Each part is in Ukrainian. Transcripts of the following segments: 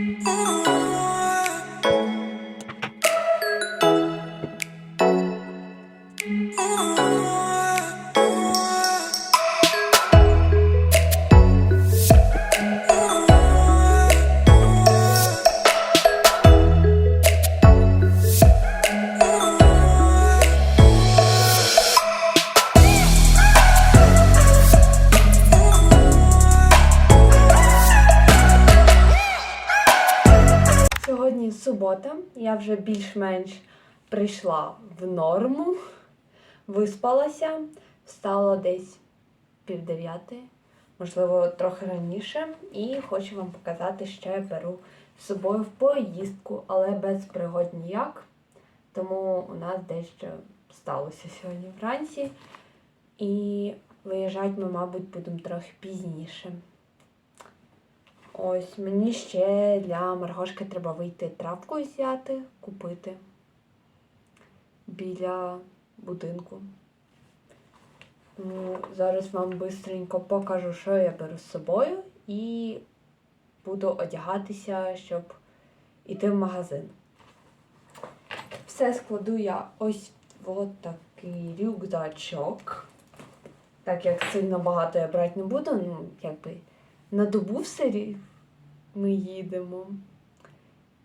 Ooh. Більш-менш прийшла в норму, виспалася, встала десь пів дев'ятої, можливо, трохи раніше, і хочу вам показати, що я беру з собою в поїздку, але без пригод ніяк. Тому у нас дещо сталося сьогодні вранці. І виїжджати ми, мабуть, будемо трохи пізніше. Ось мені ще для Маргошки треба вийти травку взяти, купити біля будинку. Тому зараз вам бистренько покажу, що я беру з собою, і буду одягатися, щоб іти в магазин. Все складу я ось в такий рюкзачок. Так як сильно багато я брати не буду, ну, якби на добу все рі- ми їдемо.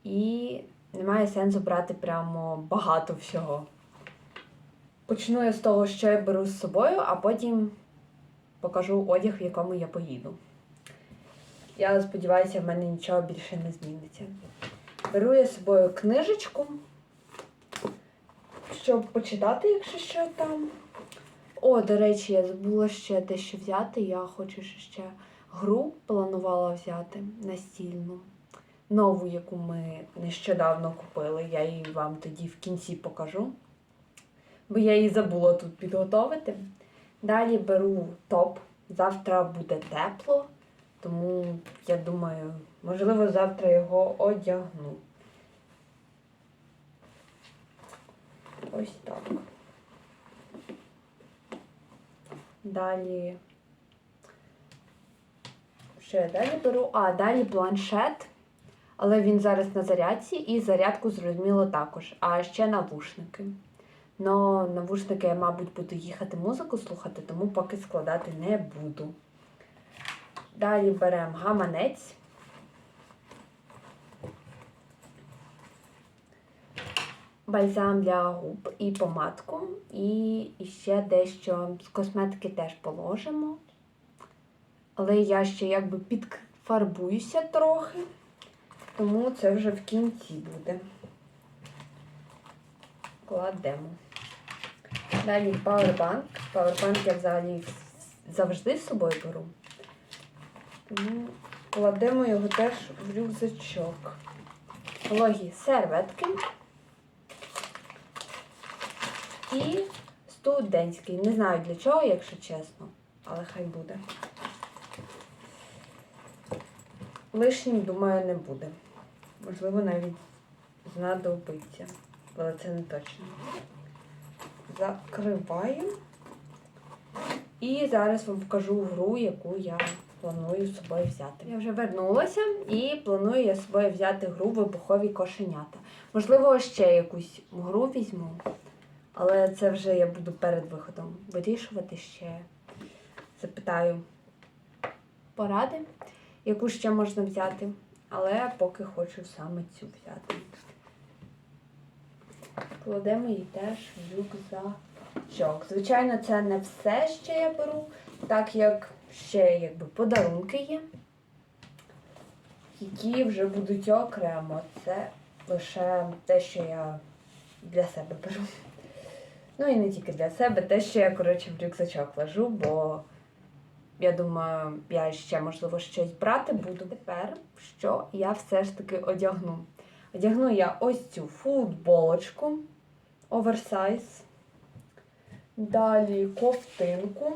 І немає сенсу брати прямо багато всього. Почну я з того, що я беру з собою, а потім покажу одяг, в якому я поїду. Я сподіваюся, в мене нічого більше не зміниться. Беру я з собою книжечку, щоб почитати, якщо що там. О, до речі, я забула ще дещо взяти. Я хочу ще гру планувала взяти настільну. Нову, яку ми нещодавно купили. Я її вам тоді в кінці покажу. Бо я її забула тут підготовити. Далі беру топ. Завтра буде тепло, тому я думаю, можливо, завтра його одягну. Ось так. Далі. Що я далі беру? А, далі планшет. Але він зараз на зарядці і зарядку зрозуміло також. А ще навушники. Но навушники я, мабуть, буду їхати музику слухати, тому поки складати не буду. Далі беремо гаманець. Бальзам для губ і помадку. І ще дещо з косметики теж положимо. Але я ще якби підфарбуюся трохи, тому це вже в кінці буде. Кладемо. Далі павербанк. Павербанк я взагалі завжди з собою беру. Тому кладемо його теж в рюкзачок. Вологі серветки. І студентський. Не знаю для чого, якщо чесно, але хай буде. Лишнім, думаю, не буде. Можливо, навіть знадобиться, але це не точно. Закриваю. І зараз вам покажу гру, яку я планую з собою взяти. Я вже вернулася і планую я собою взяти гру вибухові кошенята. Можливо, ще якусь гру візьму, але це вже я буду перед виходом вирішувати ще. Запитаю поради яку ще можна взяти, але поки хочу саме цю взяти. Кладемо її теж в рюкзачок. Звичайно, це не все ще я беру, так як ще якби подарунки є, які вже будуть окремо. Це лише те, що я для себе беру. Ну і не тільки для себе, те, що я, коротше, в рюкзачок ложу, бо я думаю, я ще, можливо, щось брати буду. Тепер що я все ж таки одягну. Одягну я ось цю футболочку оверсайз. Далі ковтинку.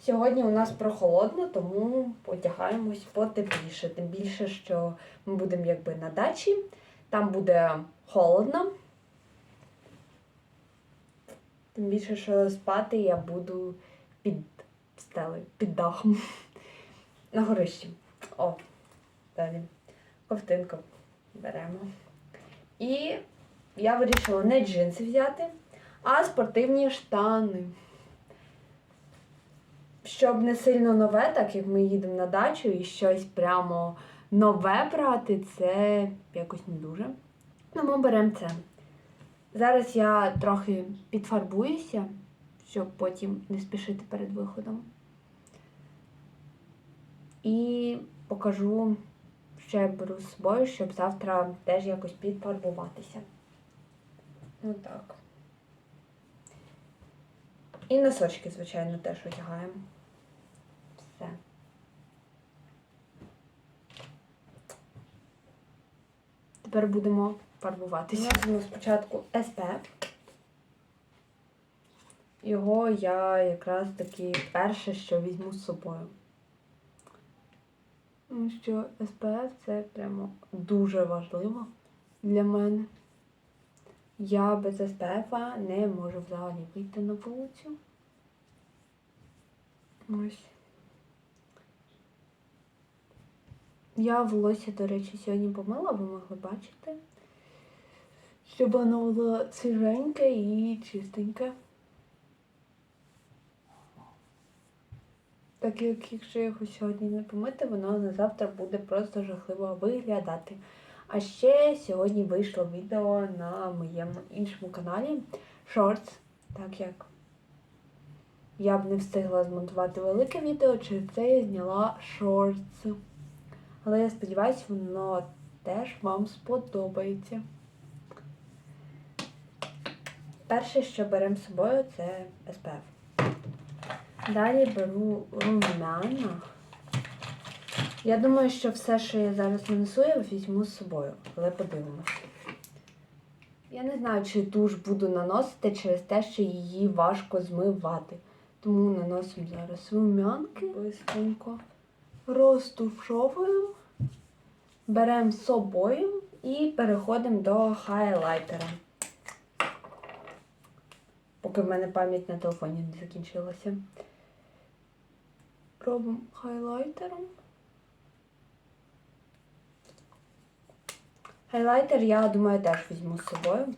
Сьогодні у нас прохолодно, тому одягаємось потепліше. Тим більше, що ми будемо якби на дачі. Там буде холодно. Тим більше, що спати я буду під стелею, під дахом. На горищі. О, далі. Ковтинка. беремо. І я вирішила не джинси взяти, а спортивні штани. Щоб не сильно нове, так як ми їдемо на дачу і щось прямо нове брати, це якось не дуже. Тому беремо це. Зараз я трохи підфарбуюся, щоб потім не спішити перед виходом. І покажу, що я беру з собою, щоб завтра теж якось підфарбуватися. Ну так. І носочки, звичайно, теж одягаємо. Все. Тепер будемо фарбуватися. Наносимо спочатку SPF. Його я якраз таки перше, що візьму з собою. Тому що SPF це прямо дуже важливо для мене. Я без SPF не можу взагалі вийти на вулицю. Ось. Я волосся, до речі, сьогодні помила, ви могли бачити. Щоб воно було свіженьке і чистеньке. Так як якщо його сьогодні не помити, воно на завтра буде просто жахливо виглядати. А ще сьогодні вийшло відео на моєму іншому каналі Shorts, так як я б не встигла змонтувати велике відео, через це я зняла Shorts. Але я сподіваюся, воно теж вам сподобається. Перше, що беремо з собою, це SPF. Далі беру румяна. Я думаю, що все, що я зараз нанесу, я візьму з собою, але подивимось. Я не знаю, чи туш буду наносити через те, що її важко змивати. Тому наносимо зараз румянки бистренько. Розтушовуємо, беремо з собою і переходимо до хайлайтера. Поки в мене пам'ять на телефоні не закінчилася. Робимо хайлайтером. Хайлайтер, я думаю, теж візьму з собою.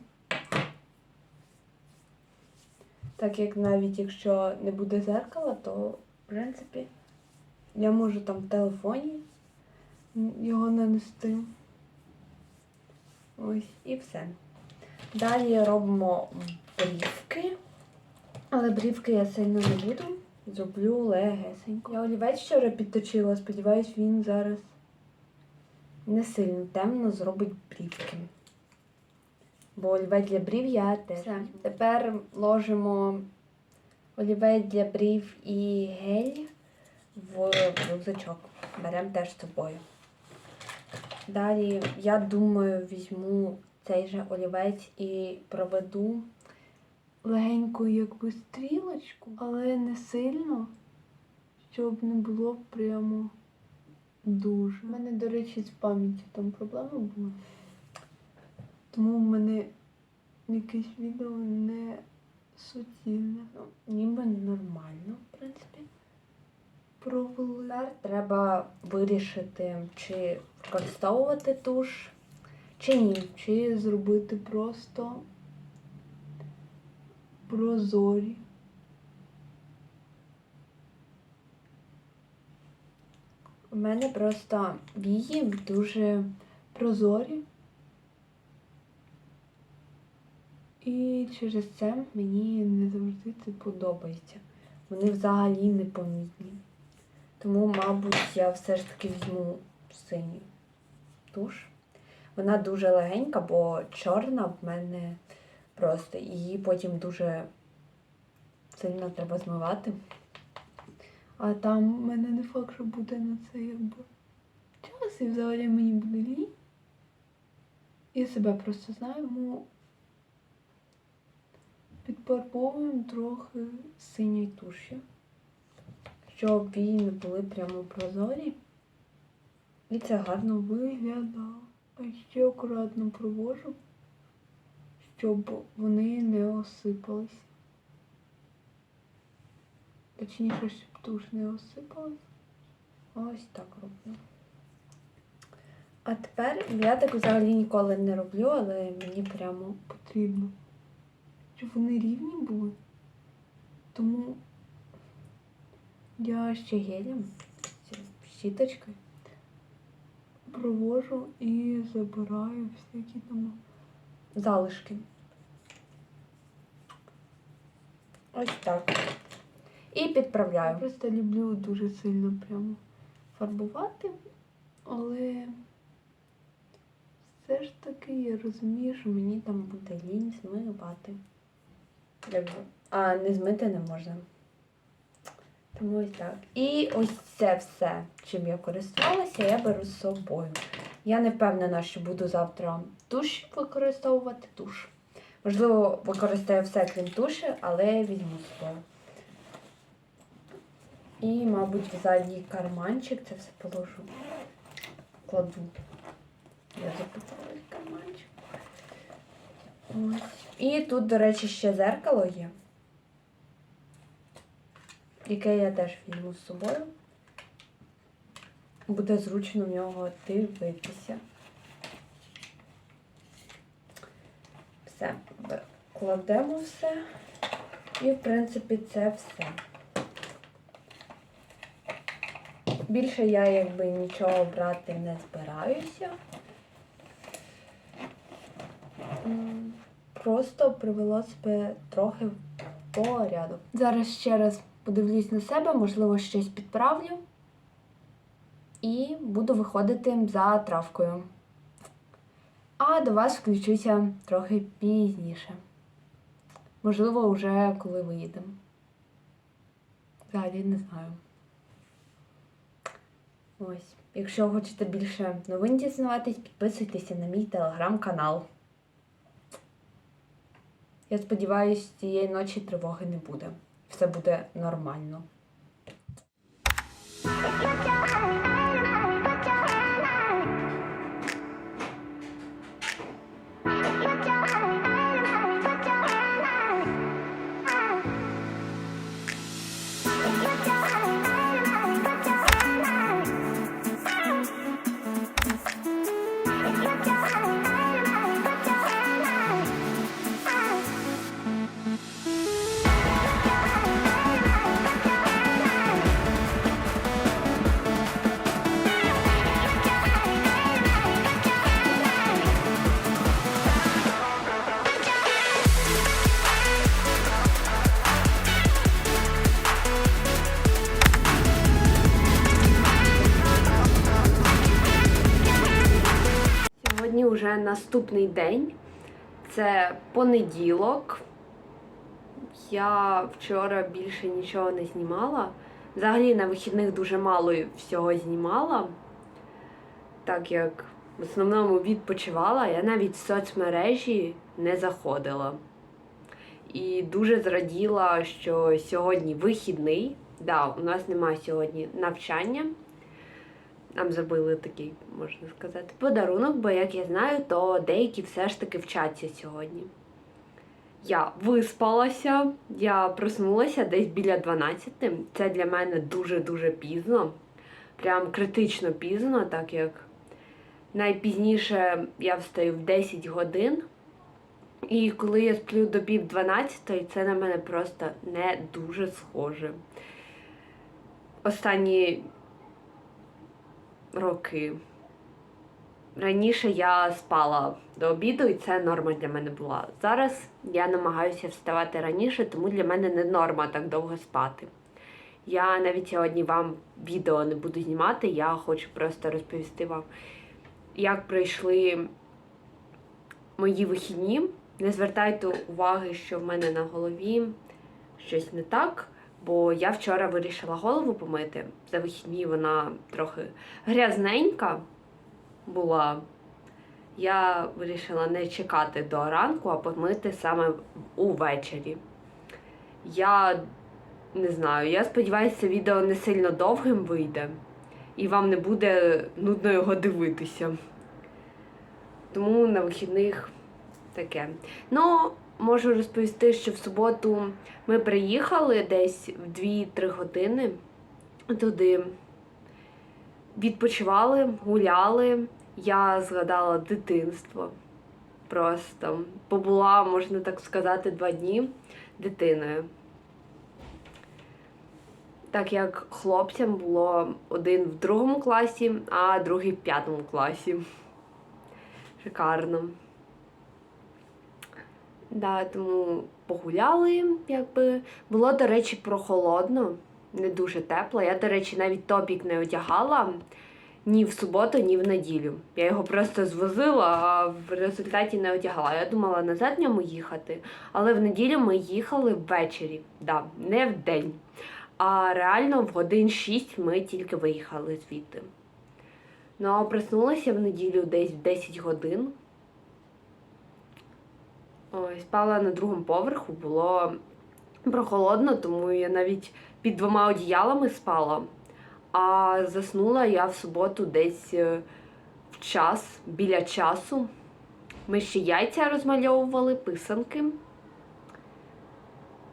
Так як навіть якщо не буде зеркала, то в принципі я можу там в телефоні його нанести. Ось і все. Далі робимо брівки. Але брівки я сильно не буду. Зроблю легесенько. Я олівець вчора підточила, сподіваюсь, він зараз не сильно темно зробить брівки. Бо олівець для брів я теж. Все. Тепер ложимо олівець для брів і гель в рюкзачок. Беремо теж з собою. Далі, я думаю, візьму цей же олівець і проведу легеньку якби стрілочку, але не сильно, щоб не було прямо дуже. У мене, до речі, з пам'яттю там проблема була. Тому в мене якесь відео не суцільне. Ну, ніби нормально, в принципі. Провели. Тепер треба вирішити, чи використовувати туш, чи ні. Чи зробити просто прозорі. У мене просто вії дуже прозорі. І через це мені не завжди це подобається. Вони взагалі не помітні. Тому, мабуть, я все ж таки візьму синій туш. Вона дуже легенька, бо чорна в мене просто. Її потім дуже сильно треба змивати. А там в мене не факт, що буде на це якби час, і взагалі мені буде лінь. Я себе просто знаю, тому підфарбовуємо трохи синьої туші, щоб вії не були прямо прозорі. І це гарно виглядало. А ще акуратно провожу, щоб вони не осипались. Точніше, щоб туш не осипалась. Ось так роблю. А тепер я так взагалі ніколи не роблю, але мені прямо потрібно, щоб вони рівні були. Тому я ще гелем, щіточкою провожу і забираю всякі там залишки. Ось так. І підправляю. Я просто люблю дуже сильно прямо фарбувати, але все ж таки я розумію, що мені там буде лінь змивати. А не змити не можна. Тому ось так. І ось це все, чим я користувалася, я беру з собою. Я не впевнена, що буду завтра туш використовувати туш. Можливо, використаю все крім туші, але візьму з собою. І, мабуть, в задній карманчик це все положу. Кладу. Я запитала карманчик. Ось. І тут, до речі, ще зеркало є, яке я теж візьму з собою. Буде зручно в нього дивитися. Все, кладемо все. І, в принципі, це все. Більше я якби нічого брати не збираюся. Просто привела себе трохи в порядок. Зараз ще раз подивлюсь на себе, можливо, щось підправлю. І буду виходити за травкою. А до вас включуся трохи пізніше. Можливо, вже коли виїдемо. Взагалі не знаю. Ось. Якщо хочете більше новин дізнаватись, підписуйтеся на мій телеграм-канал. Я сподіваюся, цієї ночі тривоги не буде. Все буде нормально. Наступний день. Це понеділок. Я вчора більше нічого не знімала. Взагалі на вихідних дуже мало всього знімала, так як в основному відпочивала, я навіть в соцмережі не заходила. І дуже зраділа, що сьогодні вихідний. Да, у нас немає сьогодні навчання. Нам зробили такий, можна сказати, подарунок, бо, як я знаю, то деякі все ж таки вчаться сьогодні. Я виспалася, я проснулася десь біля 12. Це для мене дуже-дуже пізно. Прям критично пізно, так як найпізніше я встаю в 10 годин. І коли я сплю до пів 12, це на мене просто не дуже схоже. Останні роки. Раніше я спала до обіду, і це норма для мене була. Зараз я намагаюся вставати раніше, тому для мене не норма так довго спати. Я навіть сьогодні вам відео не буду знімати, я хочу просто розповісти вам, як пройшли мої вихідні. Не звертайте уваги, що в мене на голові щось не так, бо я вчора вирішила голову помити. За вихідні вона трохи грязненька була. Я вирішила не чекати до ранку, а помити саме увечері. Я не знаю, я сподіваюся, відео не сильно довгим вийде, і вам не буде нудно його дивитися. Тому на вихідних таке. Ну, можу розповісти, що в суботу ми приїхали десь в 2-3 години туди. Відпочивали, гуляли. я згадала дитинство. Просто побула, можна так сказати, два дні дитиною. Так як хлопцям було один в другому класі, а другий в п'ятому класі. Шикарно. Да, тому погуляли, якби. Було, до речі, прохолодно, не дуже тепло. Я, до речі, навіть топік не одягала ні в суботу, ні в неділю. Я його просто звозила, а в результаті не одягала. Я думала назад ньому їхати, але в неділю ми їхали ввечері, да, не в день. А реально в годин 6 ми тільки виїхали звідти. Ну, а проснулася в неділю десь в 10 годин. Спала на другому поверху, було прохолодно, тому я навіть під двома одіялами спала. А заснула я в суботу десь е, в час, біля часу. Ми ще яйця розмальовували, писанки.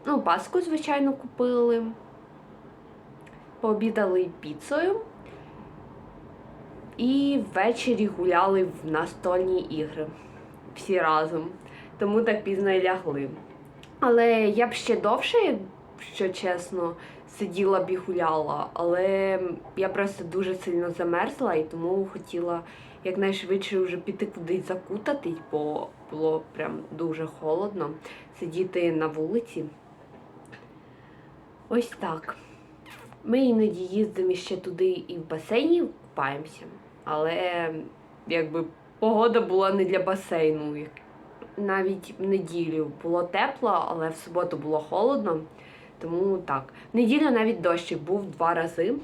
Ну, паску, звичайно, купили. Пообідали піцею. І ввечері гуляли в настольні ігри. Всі разом. Тому так пізно і лягли. Але я б ще довше, що чесно, сиділа б і гуляла, але я просто дуже сильно замерзла і тому хотіла якнайшвидше вже піти кудись закутатись, бо було прям дуже холодно сидіти на вулиці. Ось так. Ми іноді їздимо ще туди і в басейні купаємося, але якби погода була не для басейну. Навіть в неділю було тепло, але в суботу було холодно. Тому так. В неділю навіть дощик був два рази.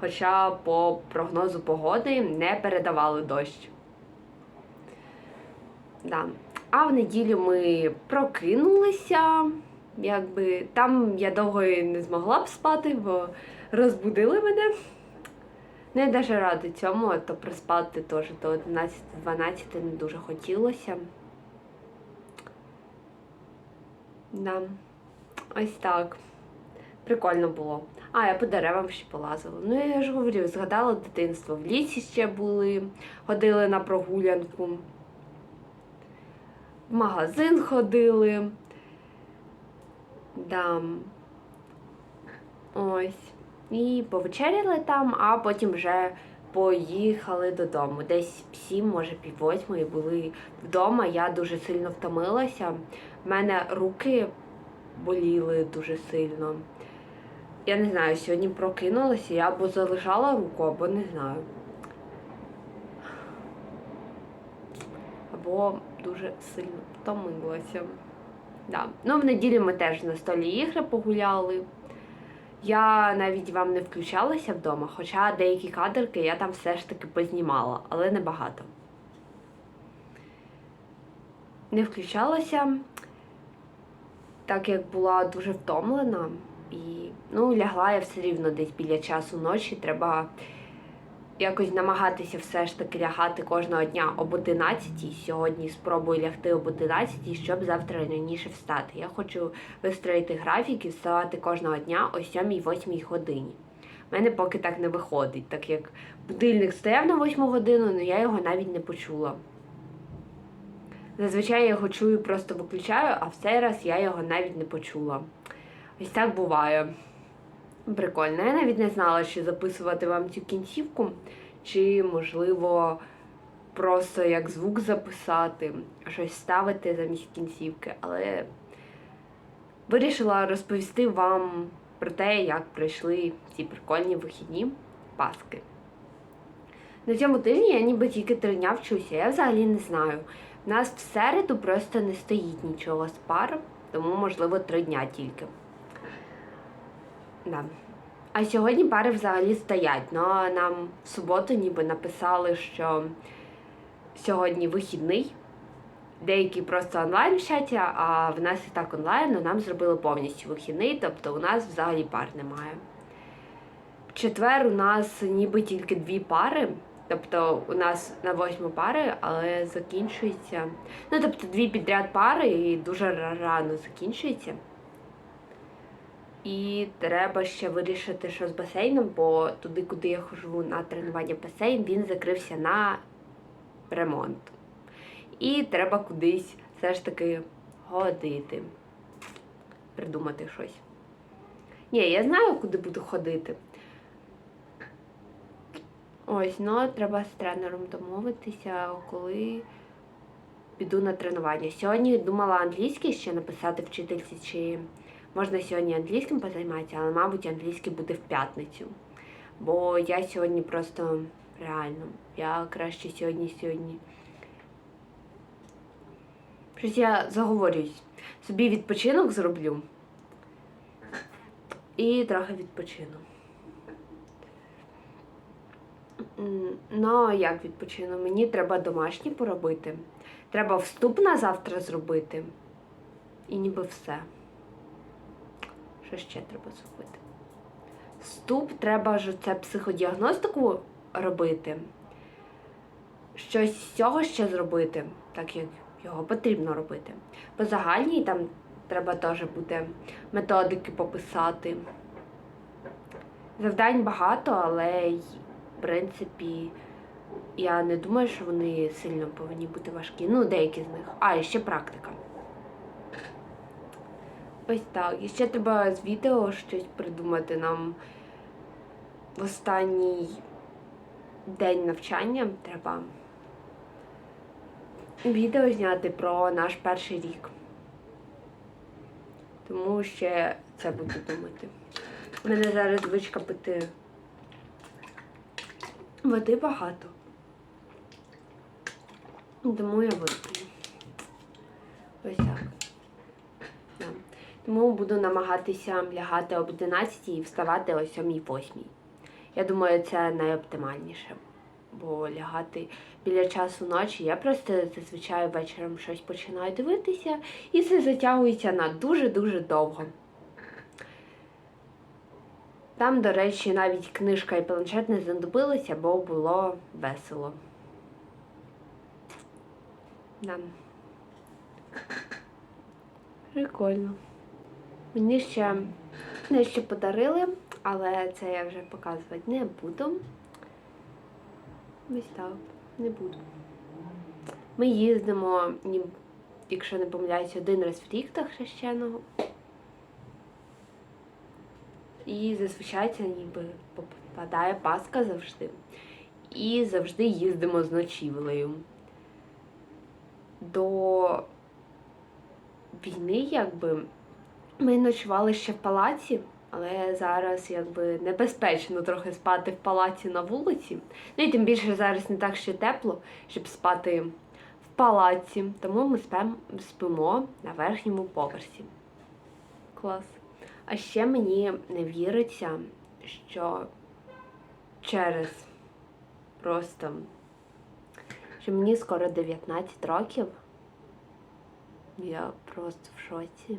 Хоча по прогнозу погоди не передавали дощ. Да. А в неділю ми прокинулися. Якби там я довго і не змогла б спати, бо розбудили мене. Я навіть рада цьому, а то проспати теж до 11-12 не дуже хотілося. Да. Ось так. Прикольно було. А, я по деревам ще полазила. Ну, я ж говорю, згадала дитинство. В лісі ще були, ходили на прогулянку. В магазин ходили. Да. Ось. І повечеряли там, а потім вже поїхали додому. Десь сім, може пів восьмої були вдома. Я дуже сильно втомилася. В мене руки боліли дуже сильно. Я не знаю, сьогодні прокинулася, я або залишала руку, або не знаю. Або дуже сильно втомилася. Да. Ну, в неділю ми теж на столі ігри погуляли. Я навіть вам не включалася вдома, хоча деякі кадрки я там все ж таки познімала, але небагато. Не включалася, так як була дуже втомлена, і ну, лягла я все рівно десь біля часу ночі. Треба якось намагатися все ж таки лягати кожного дня об 11. Сьогодні спробую лягти об 11, щоб завтра раніше встати. Я хочу вистроїти графік і вставати кожного дня о 7-8 годині. У мене поки так не виходить, так як будильник стояв на 8 годину, але я його навіть не почула. Зазвичай я його чую, просто виключаю, а в цей раз я його навіть не почула. Ось так буває. Прикольно. Я навіть не знала, чи записувати вам цю кінцівку, чи, можливо, просто як звук записати, щось ставити замість кінцівки, але вирішила розповісти вам про те, як пройшли ці прикольні вихідні Паски. На цьому тижні я ніби тільки три дня вчуся, я взагалі не знаю. У нас в середу просто не стоїть нічого з пар, тому, можливо, три дня тільки. Да. А сьогодні пари взагалі стоять. Ну, а нам в суботу ніби написали, що сьогодні вихідний. Деякі просто онлайн вчаться, а в нас і так онлайн, але нам зробили повністю вихідний, тобто у нас взагалі пар немає. В четвер у нас ніби тільки дві пари. Тобто у нас на восьму пари, але закінчується. Ну, тобто дві підряд пари і дуже рано закінчується. І треба ще вирішити, що з басейном, бо туди, куди я хожу на тренування басейн, він закрився на ремонт. І треба кудись все ж таки ходити. Придумати щось. Ні, я знаю, куди буду ходити. Ось, ну треба з тренером домовитися, коли піду на тренування. Сьогодні думала англійський ще написати вчительці, чи можна сьогодні англійським позайматися, але, мабуть, англійський буде в п'ятницю. Бо я сьогодні просто реально. Я краще сьогодні сьогодні. Щось я заговорююсь. Собі відпочинок зроблю. І трохи відпочину. Ну, як відпочину? Мені треба домашні поробити. Треба вступ на завтра зробити. І ніби все. Що ще треба зробити? Вступ треба ж це психодіагностику робити. Щось з цього ще зробити, так як його потрібно робити. По загальній там треба теж буде методики пописати. Завдань багато, але в принципі, я не думаю, що вони сильно повинні бути важкі. Ну, деякі з них. А, і ще практика. Ось так. І ще треба з відео щось придумати нам в останній день навчання треба відео зняти про наш перший рік. Тому ще це буду думати. У мене зараз звичка пити води багато. Тому я вип'ю. Ось так. Тому буду намагатися лягати об 11 і вставати о 7-8. Я думаю, це найоптимальніше. Бо лягати біля часу ночі я просто зазвичай вечором щось починаю дивитися, і це затягується на дуже-дуже довго. Там, до речі, навіть книжка і планшет не знадобилися, бо було весело. Да. Прикольно. Мені ще дещо подарили, але це я вже показувати не буду. Ось не буду. Ми їздимо, якщо не помиляюсь, один раз в рік до хрещеного. І зазвичай це ніби попадає Пасха завжди. І завжди їздимо з ночівлею. До війни, якби, ми ночували ще в палаці, але зараз якби небезпечно трохи спати в палаці на вулиці. Ну і тим більше зараз не так ще тепло, щоб спати в палаці. Тому ми спимо на верхньому поверсі. Клас. А ще мені не віриться, що через просто, що мені скоро 19 років. Я просто в шоці.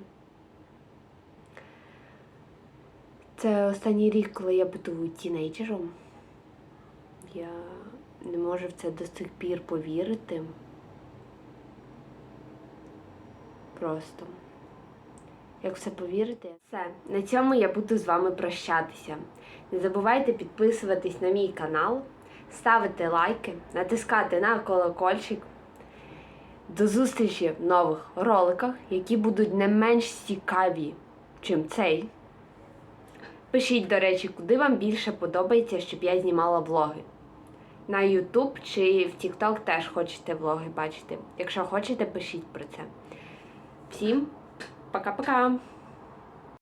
Це останній рік, коли я буду тінейджером. Я не можу в це до сих пір повірити. Просто. Як все повірити? Все, на цьому я буду з вами прощатися. Не забувайте підписуватись на мій канал, ставити лайки, натискати на колокольчик. До зустрічі в нових роликах, які будуть не менш цікаві, чим цей. Пишіть, до речі, куди вам більше подобається, щоб я знімала влоги. На YouTube чи в TikTok теж хочете влоги бачити. Якщо хочете, пишіть про це. Всім пока-пока!